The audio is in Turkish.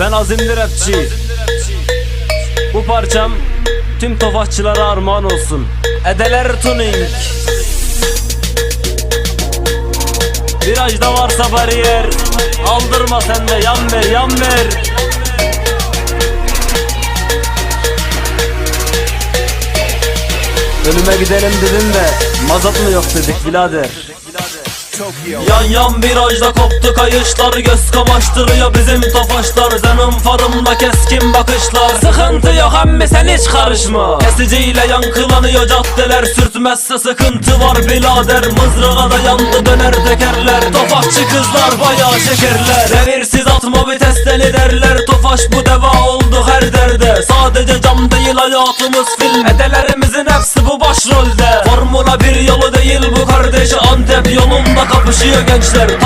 Ben azimli rapçi. Bu parçam tüm tofaşçılara armağan olsun. Edeler tuning. Virajda varsa bariyer Aldırma sen de yan ver yan ver. Ölüme gidelim dedin de mazot mu yok dedik birader Yan yan virajda koptu kayışlar Göz kamaştırıyor bizim tofaşlar Zenim farımda keskin bakışlar. Sıkıntı yok emmi sen hiç karışma. Kesiciyle yankılanıyor caddeler Sürtmezse sıkıntı var birader. Mızrağa da yandı döner tekerler. Tofaşçı kızlar bayağı şekerler. Devirsiz atma vitesleri derler. Tofaş bu deva oldu her derde. Sadece cam değil hayatımız film. Edelerimizin hepsi bu başrolde. Formula bir yolu değil bu kardeş Antep yolunda kapışıyor gençler Tam